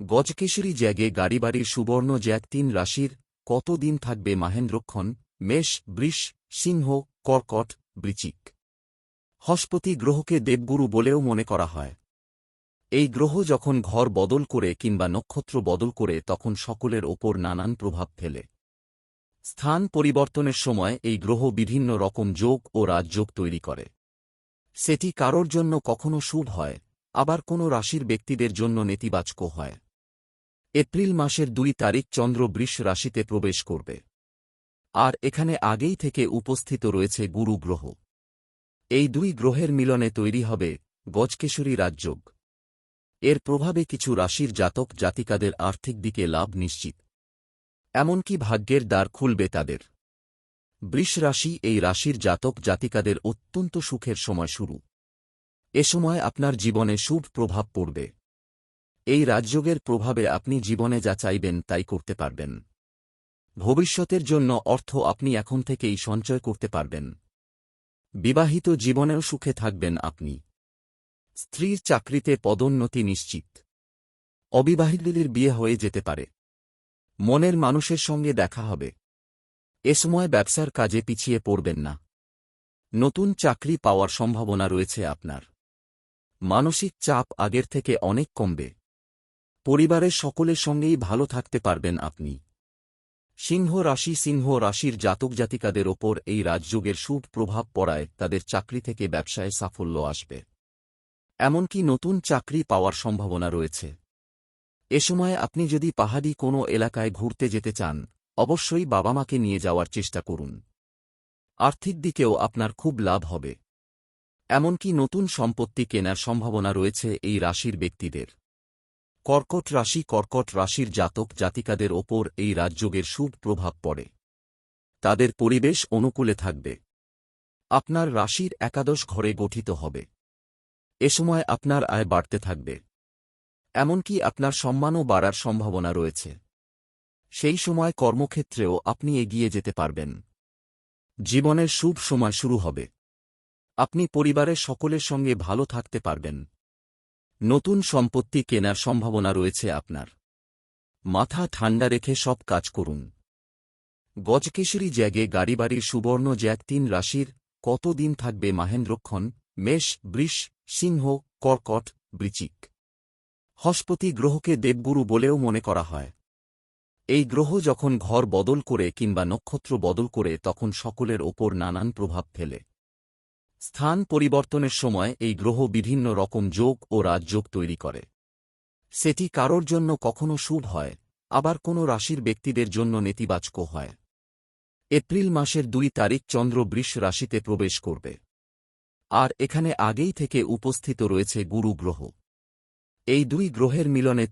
গজকেশরী জ্যাগে গাড়িবাড়ির সুবর্ণ জ্যাগ তিন রাশির, কত দিন থাকবে মাহেন্দ্রক্ষণ, মেষ, বৃষ, সিংহ, কর্কট, বৃচিক। হস্পতি গ্রহকে দেবগুরু বলেও মনে করা হয়। এই গ্রহ যখন ঘর বদল করে কিংবা নক্ষত্র বদল করে তখন সকলের ওপর নানান প্রভাব ফেলে। স্থান পরিবর্তনের সময় এই গ্রহ বিভিন্ন রকম যোগ ও রাজযোগ তৈরি করে। সেটি কারোর জন্য কখনো শুভ হয়, আবার কোনো রাশির ব্যক্তিদের জন্য নেতিবাচক হয়। এপ্রিল মাসের দুই তারিখ চন্দ্র বৃষ রাশিতে প্রবেশ করবে। আর এখানে আগেই থেকে উপস্থিত রয়েছে গুরু গ্রহ। এই দুই গ্রহের মিলনে তৈরি হবে গজকেশরী রাজযোগ। এর প্রভাবে কিছু রাশির জাতক জাতিকাদের আর্থিক দিকে লাভ নিশ্চিত। এমনকি ভাগ্যের দ্বার খুলবে তাদের। বৃষ রাশি এই রাশির জাতক জাতিকাদের অত্যন্ত সুখের সময় শুরু। এ সময় আপনার জীবনে শুভ প্রভাব পড়বে। এই রাজযোগের প্রভাবে আপনি জীবনে যা চাইবেন তাই করতে পারবেন। ভবিষ্যতের জন্য অর্থ আপনি এখন থেকেই সঞ্চয় করতে পারবেন। বিবাহিত জীবনেও সুখে থাকবেন আপনি। স্ত্রীর চাকরিতে পদোন্নতি নিশ্চিত। অবিবাহিতদের বিয়ে হয়ে যেতে পারে। মনের মানুষের সঙ্গে দেখা হবে। এ সময় ব্যবসার কাজে পিছিয়ে পড়বেন না। নতুন চাকরি পাওয়ার সম্ভাবনা রয়েছে আপনার। মানসিক চাপ আগের থেকে অনেক কমবে। পরিবারের সকলের সঙ্গেই ভালো থাকতে পারবেন আপনি। সিংহ রাশি সিংহ রাশির জাতক জাতিকাদের ওপর এই রাজযোগের শুভ প্রভাব পড়ায় তাদের চাকরি থেকে ব্যবসায় সাফল্য আসবে। এমনকি নতুন চাকরি পাওয়ার সম্ভাবনা রয়েছে। এ সময় আপনি যদি পাহাড়ি কোনো এলাকায় ঘুরতে যেতে চান, অবশ্যই বাবা মাকে নিয়ে যাওয়ার চেষ্টা করুন। আর্থিক দিকেও আপনার খুব লাভ হবে। এমনকি নতুন সম্পত্তি কেনার সম্ভাবনা রয়েছে এই রাশির ব্যক্তিদের। কর্কট রাশি কর্কট রাশির জাতক জাতিকাদের ওপর এই রাজযোগের শুভ প্রভাব পড়ে। তাদের পরিবেশ অনুকূলে থাকবে। আপনার রাশির একাদশ ঘরে গঠিত হবে। এ সময় আপনার আয় বাড়তে থাকবে। এমনকি আপনার সম্মানও বাড়ার সম্ভাবনা রয়েছে। সেই সময় কর্মক্ষেত্রেও আপনি এগিয়ে যেতে পারবেন। জীবনের শুভ সময় শুরু হবে। আপনি পরিবারের সকলের সঙ্গে ভালো থাকতে পারবেন। নতুন সম্পত্তি কেনার সম্ভাবনা রয়েছে আপনার। মাথা ঠান্ডা রেখে সব কাজ করুন। গজকেশরী জ্যাগে গাড়িবাড়ির সুবর্ণ জ্যাগ তিন রাশির কত দিন থাকবে মাহেন্দ্রক্ষণ, মেষ, বৃষ, সিংহ, কর্কট, বৃচিক? হস্পতি গ্রহকে দেবগুরু বলেও মনে করা হয়। এই গ্রহ যখন ঘর বদল করে কিংবা নক্ষত্র বদল করে তখন সকলের ওপর নানান প্রভাব ফেলে। স্থান পরিবর্তনের সময় এই গ্রহ বিভিন্ন রকম যোগ ও রাজযোগ তৈরি করে। সেটি কারোর জন্য কখনো শুভ হয়, আবার কোনো রাশির ব্যক্তিদের জন্য নেতিবাচক হয়। এপ্রিল মাসের দুই তারিখ চন্দ্র বৃষ রাশিতে প্রবেশ করবে। আর এখানে আগেই থেকে উপস্থিত রয়েছে গুরু গ্রহ। এই দুই গ্রহের মিলনে